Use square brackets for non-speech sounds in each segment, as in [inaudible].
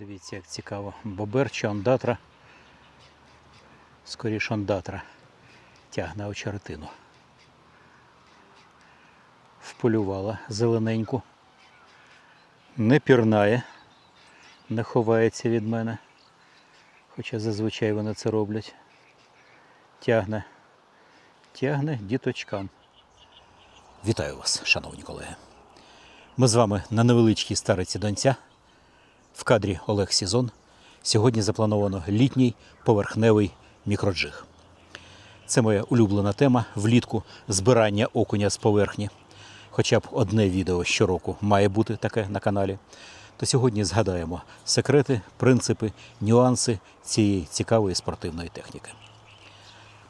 Дивіться, як цікаво. Бобер чи ондатра. Скоріше ондатра тягне очеретину. Вполювала зелененьку. Не пірнає, не ховається від мене. Хоча зазвичай вони це роблять. Тягне. Тягне діточкам. Вітаю вас, шановні колеги. Ми з вами на невеличкій стариці Донця. В кадрі Олег Сізон. Сьогодні заплановано літній поверхневий мікроджиг. Це моя улюблена тема влітку збирання окуня з поверхні. Хоча б одне відео щороку має бути таке на каналі. То сьогодні згадаємо секрети, принципи, нюанси цієї цікавої спортивної техніки.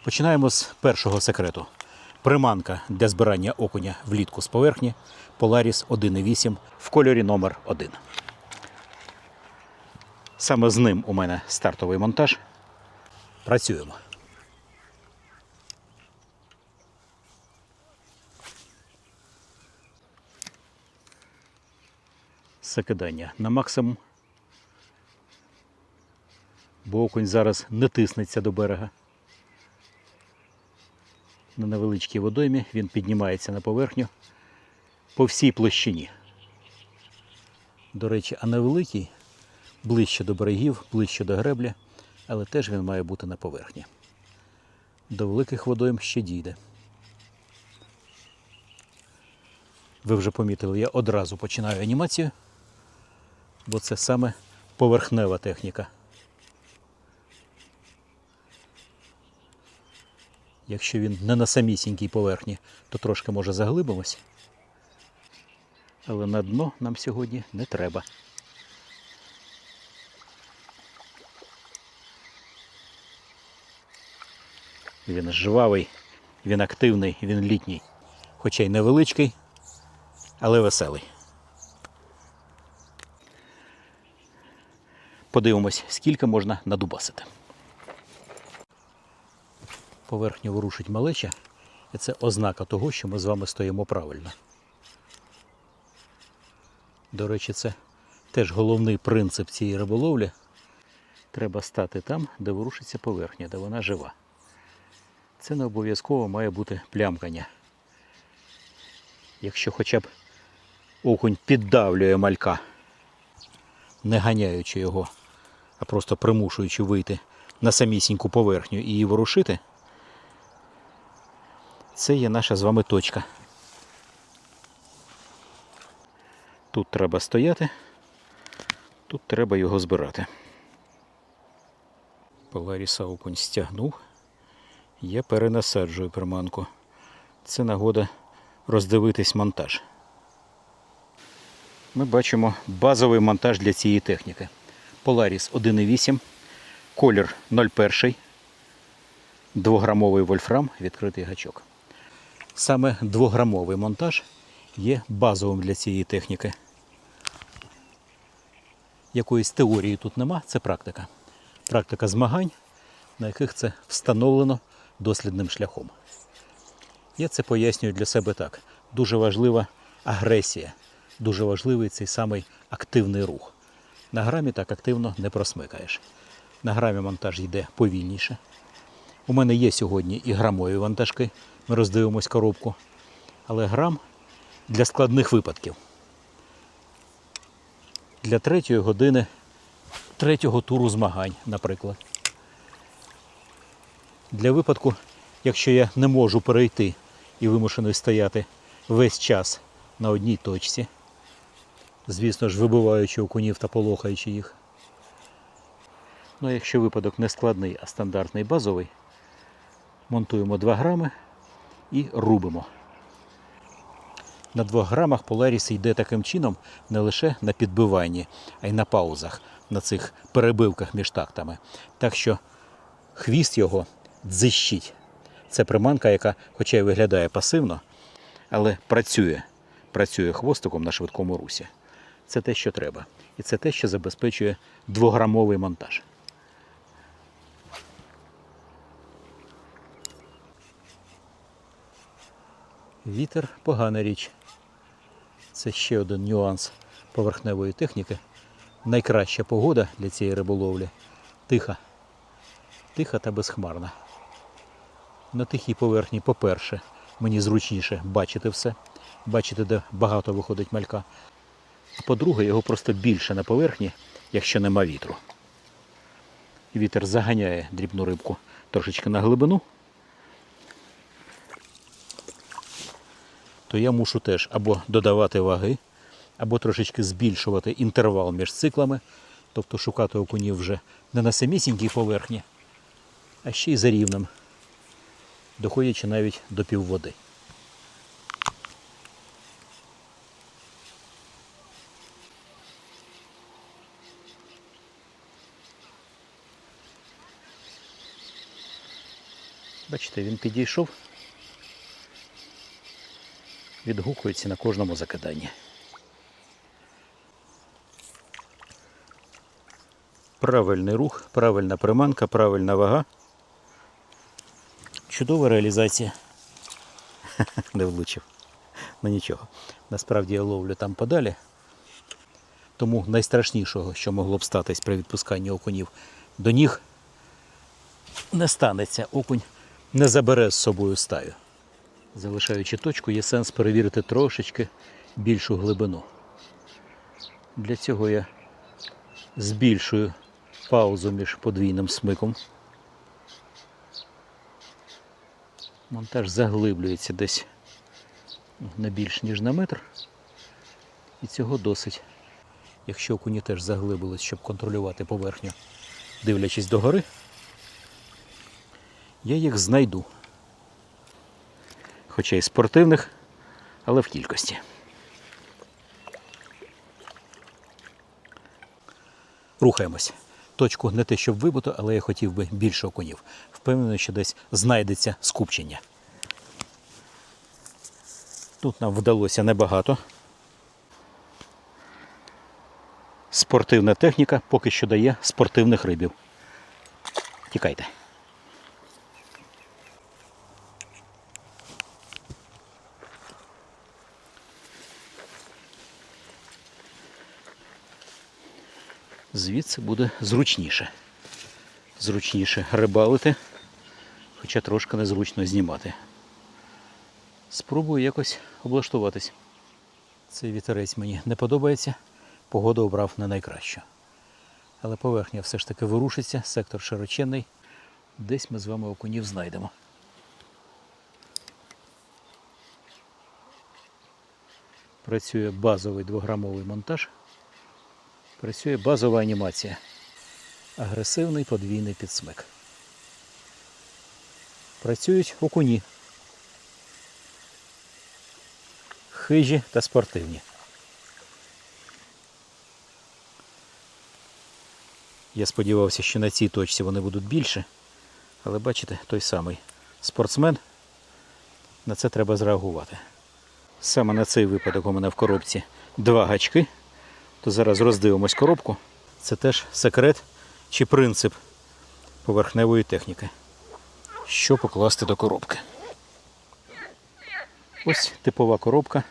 Починаємо з першого секрету. Приманка для збирання окуня влітку з поверхні Polaris 1.8 в кольорі номер 1. Саме з ним у мене стартовий монтаж. Працюємо. Закидання на максимум. Бо окунь зараз не тиснеться до берега. На невеличкій водоймі він піднімається на поверхню по всій площині. До речі, а невеликий ближче до берегів, ближче до греблі, але теж він має бути на поверхні. До великих водойм ще дійде. Ви вже помітили, я одразу починаю анімацію, бо це саме поверхнева техніка. Якщо він не на самісінькій поверхні, то трошки може заглибимось. Але на дно нам сьогодні не треба. Він жвавий, він активний, він літній. Хоча й невеличкий, але веселий. Подивимось, скільки можна надубасити. Поверхню ворушить малеча, і це ознака того, що ми з вами стоїмо правильно. До речі, це теж головний принцип цієї риболовлі. Треба стати там, де ворушиться поверхня, де вона жива. Це не обов'язково має бути плямкання. Якщо хоча б окунь піддавлює малька, не ганяючи його, а просто примушуючи вийти на самісіньку поверхню і її ворушити, це є наша з вами точка. Тут треба стояти, тут треба його збирати. Поларіса окунь стягнув. Я перенасаджую приманку. Це нагода роздивитись монтаж. Ми бачимо базовий монтаж для цієї техніки. Polaris 1.8, колір 01, 2-грамовий вольфрам, відкритий гачок. Саме 2-грамовий монтаж є базовим для цієї техніки. Якоїсь теорії тут нема, це практика. Практика змагань, на яких це встановлено дослідним шляхом. Я це пояснюю для себе так. Дуже важлива агресія, дуже важливий цей самий активний рух. На грамі так активно не просмикаєш. На грамі монтаж йде повільніше. У мене є сьогодні і грамові вантажки. Ми роздивимось коробку. Але грам для складних випадків. Для третьої години третього туру змагань, наприклад. Для випадку, якщо я не можу перейти і вимушений стояти весь час на одній точці, звісно ж, вибиваючи окунів та полохаючи їх. Ну, а якщо випадок не складний, а стандартний базовий, монтуємо 2 грами і рубимо. На 2 грамах Polaris йде таким чином не лише на підбиванні, а й на паузах, на цих перебивках між тактами. Так що хвіст його дзищить. Це приманка, яка, хоча й виглядає пасивно, але працює. Працює хвостиком на швидкому русі. Це те, що треба. І це те, що забезпечує двограмовий монтаж. Вітер погана річ. Це ще один нюанс поверхневої техніки. найкраща погода для цієї риболовлі. Тиха. Тиха та безхмарна. На тихій поверхні, по-перше, мені зручніше бачити все, бачити, де багато виходить малька. А по-друге, його просто більше на поверхні, якщо нема вітру. Вітер заганяє дрібну рибку трошечки на глибину, то я мушу теж або додавати ваги, або трошечки збільшувати інтервал між циклами, тобто шукати окунів вже не на самісінькій поверхні, а ще й за рівнем, доходячи навіть до півводи. Бачите, він підійшов, відгукується на кожному закиданні. Правильний рух, правильна приманка, правильна вага. Чудова реалізація. Не [laughs] влучив. Ну нічого. Насправді я ловлю там подалі. Тому найстрашнішого, що могло б статись при відпусканні окунів до ніг, не станеться. Окунь не забере з собою стаю. Залишаючи точку, є сенс перевірити трошечки більшу глибину. Для цього я збільшую паузу між подвійним смиком. Монтаж заглиблюється десь не більш ніж на метр. І цього досить. Якщо окуні теж заглибились, щоб контролювати поверхню, дивлячись догори, я їх знайду. Хоча й спортивних, але в кількості. Рухаємось. Точку не те, щоб вибито, але я хотів би більше окунів. Впевнений, що десь знайдеться скупчення. Тут нам вдалося небагато. Спортивна техніка поки що дає спортивних рибів. Тікайте. Звідси буде зручніше. Зручніше рибалити, хоча трошки незручно знімати. Спробую якось облаштуватись. Цей вітерець мені не подобається. Погоду обрав не найкращу. Але поверхня все ж таки вирушиться, сектор широченний. Десь ми з вами окунів знайдемо. Працює базовий двограмовий монтаж. Працює базова анімація. Агресивний подвійний підсмик. Працюють окуні. Хижі та спортивні. Я сподівався, що на цій точці вони будуть більше, але бачите, той самий спортсмен. На це треба зреагувати. Саме на цей випадок у мене в коробці два гачки. То зараз роздивимось коробку. Це теж секрет чи принцип поверхневої техніки. Що покласти до коробки? Ось типова коробка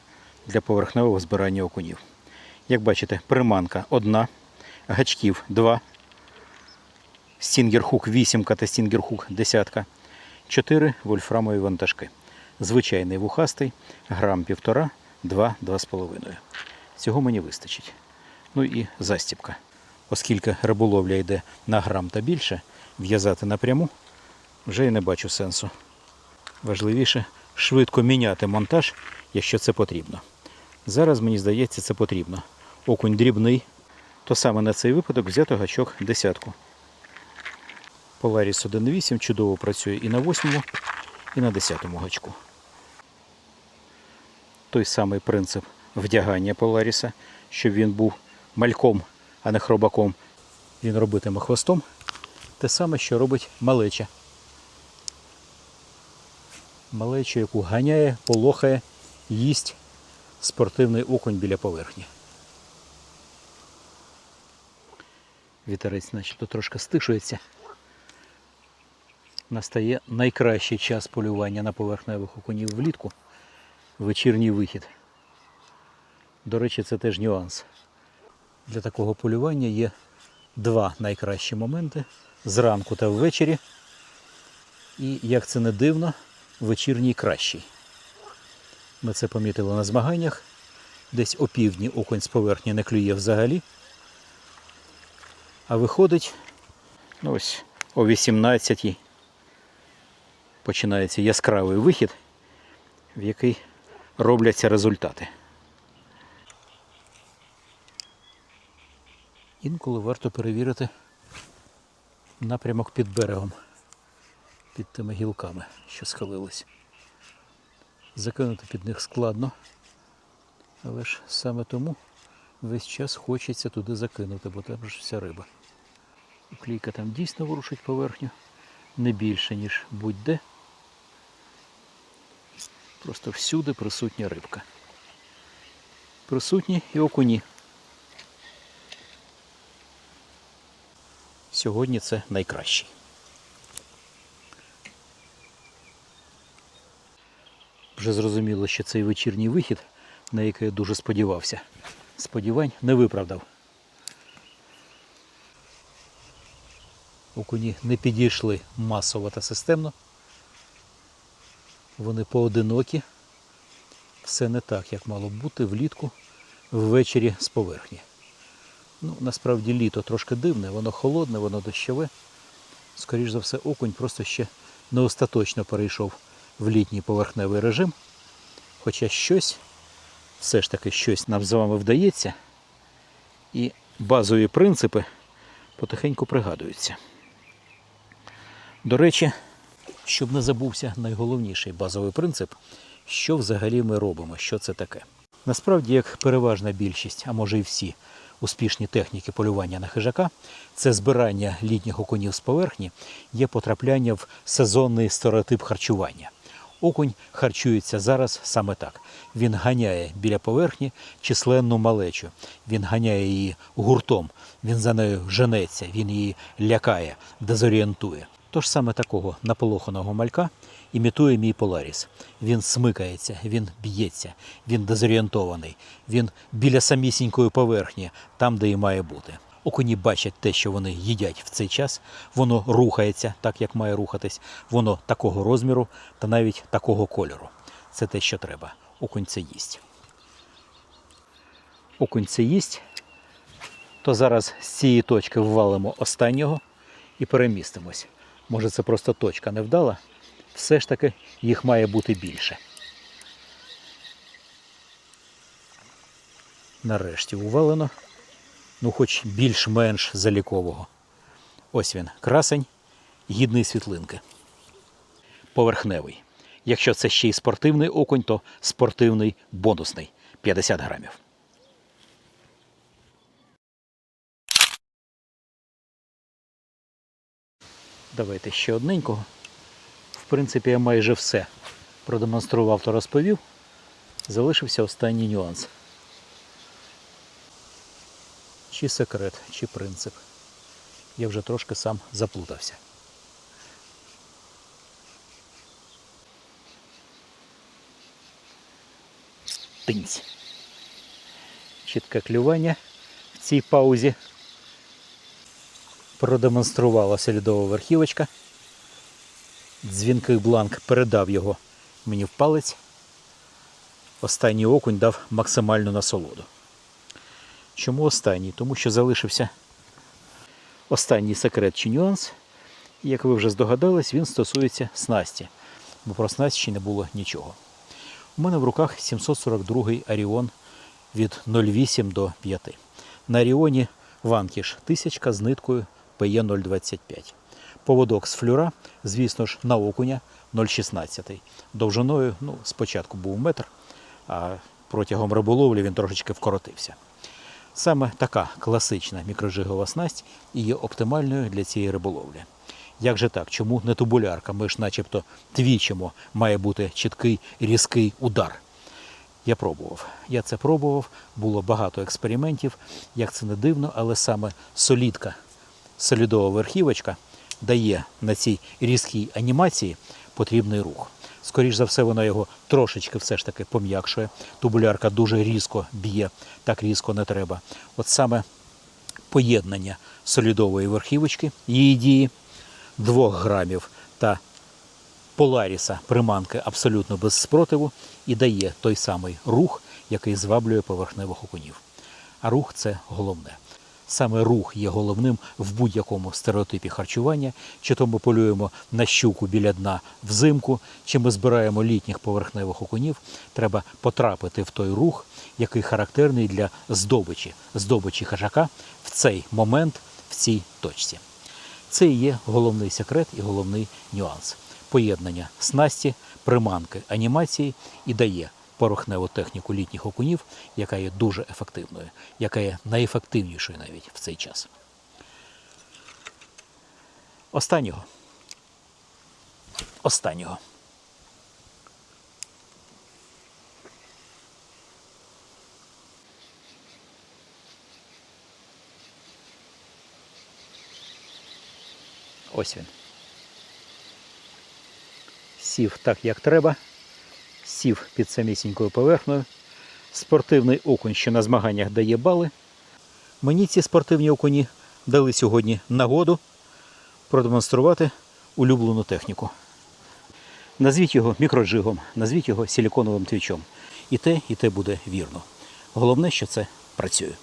для поверхневого збирання окунів. Як бачите, приманка одна, гачків два, стінгерхук 8 та стінгерхук 10, 4 вольфрамові вантажки. Звичайний вухастий, грам півтора, 2-2,5. Цього мені вистачить. Ну і застібка. Оскільки риболовля йде на грам та більше, в'язати напряму вже і не бачу сенсу. Важливіше швидко міняти монтаж, якщо це потрібно. Зараз, мені здається, це потрібно. Окунь дрібний, то саме на цей випадок взято гачок десятку. Polaris 1.8 чудово працює і на 8, і на 10 гачку. Той самий принцип вдягання Polaris, щоб він був мальком, а не хробаком. Він робитиме хвостом. Те саме, що робить малеча. Малечу, яку ганяє, полохає, їсть спортивний окунь біля поверхні. Вітерець начебто трошки стишується. Настає найкращий час полювання на поверхневих окунів влітку. Вечірній вихід. До речі, це теж нюанс. Для такого полювання є два найкращі моменти зранку та ввечері. І, як це не дивно, вечірній кращий. Ми це помітили на змаганнях. Десь о півдні окунь з поверхні не клює взагалі. А виходить, ну ось о 18 починається яскравий вихід, в який робляться результати. Інколи варто перевірити напрямок під берегом, під тими гілками, що схилились. Закинути під них складно, але ж саме тому весь час хочеться туди закинути, бо там ж вся риба. Уклійка там дійсно ворушить поверхню не більше, ніж будь-де. Просто всюди присутня рибка. Присутні і окуні. Сьогодні це найкращий. Вже зрозуміло, що цей вечірній вихід, на який я дуже сподівався, сподівань не виправдав. Окуні не підійшли масово та системно. Вони поодинокі. Все не так, як мало б бути влітку ввечері з поверхні. Ну, насправді літо трошки дивне, воно холодне, воно дощове. Скоріше за все, окунь просто ще не остаточно перейшов в літній поверхневий режим. Хоча щось, все ж таки щось нам з вами вдається. І базові принципи потихеньку пригадуються. До речі, щоб не забувся найголовніший базовий принцип, що взагалі ми робимо, що це таке. Насправді, як переважна більшість, а може і всі успішні техніки полювання на хижака, це збирання літніх окунів з поверхні, є потрапляння в сезонний стереотип харчування. Окунь харчується зараз саме так. Він ганяє біля поверхні численну малечу. Він ганяє її гуртом, він за нею женеться, він її лякає, дезорієнтує. Тож саме такого наполоханого малька імітує мій Поларіс. Він смикається, він б'ється, він дезорієнтований, він біля самісінької поверхні, там, де і має бути. Окуні бачать те, що вони їдять в цей час, воно рухається так, як має рухатись, воно такого розміру та навіть такого кольору. Це те, що треба. Окунь це їсть. Окунь це їсть, то зараз з цієї точки ввалимо останнього і перемістимось. Може, це просто точка невдала, все ж таки їх має бути більше. Нарешті увалено, ну хоч більш-менш залікового. Ось він, красень, гідний світлинки. Поверхневий. Якщо це ще й спортивний окунь, то спортивний бонусний 50 грамів. Давайте ще одненького. В принципі, я майже все продемонстрував та розповів. Залишився останній нюанс. Чи секрет, чи принцип. Я вже трошки сам заплутався. Тинць. Чітке клювання в цій паузі продемонструвала слідова верхівочка. Дзвінкий бланк передав його мені в палець. Останній окунь дав максимальну насолоду. Чому останній? Тому що залишився останній секрет чи нюанс. Як ви вже здогадались, він стосується снасті, бо про снасть ще не було нічого. У мене в руках 742 Аріон від 0,8 до 5. На Аріоні ванкіш тисячка з ниткою PE 025. Поводок з флюра, звісно ж, на окуня 0,16. Довжиною, ну, спочатку був метр, а протягом риболовлі він трошечки вкоротився. Саме така класична мікрожигова снасть і є оптимальною для цієї риболовлі. Як же так? Чому не тубулярка? Ми ж начебто твічимо, має бути чіткий різкий удар. Я пробував. Я це пробував, було багато експериментів, як це не дивно, але саме солідка, солідова верхівочка дає на цій різкій анімації потрібний рух. Скоріш за все, вона його трошечки все ж таки пом'якшує. Тубулярка дуже різко б'є, так різко не треба. От саме поєднання солідової верхівочки, її дії, 2 грамів та поларіса приманки абсолютно без спротиву і дає той самий рух, який зваблює поверхневих окунів. А рух це головне. Саме рух є головним в будь-якому стереотипі харчування, чи то ми полюємо на щуку біля дна взимку, чи ми збираємо літніх поверхневих окунів. Треба потрапити в той рух, який характерний для здобичі, здобичі хижака в цей момент, в цій точці. Це і є головний секрет і головний нюанс. Поєднання снасті, приманки, анімації і дає порохневу техніку літніх окунів, яка є дуже ефективною, яка є найефективнішою навіть в цей час. Останнього. Останнього. Ось він. Сів так, як треба. Сів під самісінькою поверхнею. Спортивний окунь, що на змаганнях дає бали. Мені ці спортивні окуні дали сьогодні нагоду продемонструвати улюблену техніку. Назвіть його мікроджигом, назвіть його силіконовим твічом. І те, і те буде вірно. Головне, що це працює.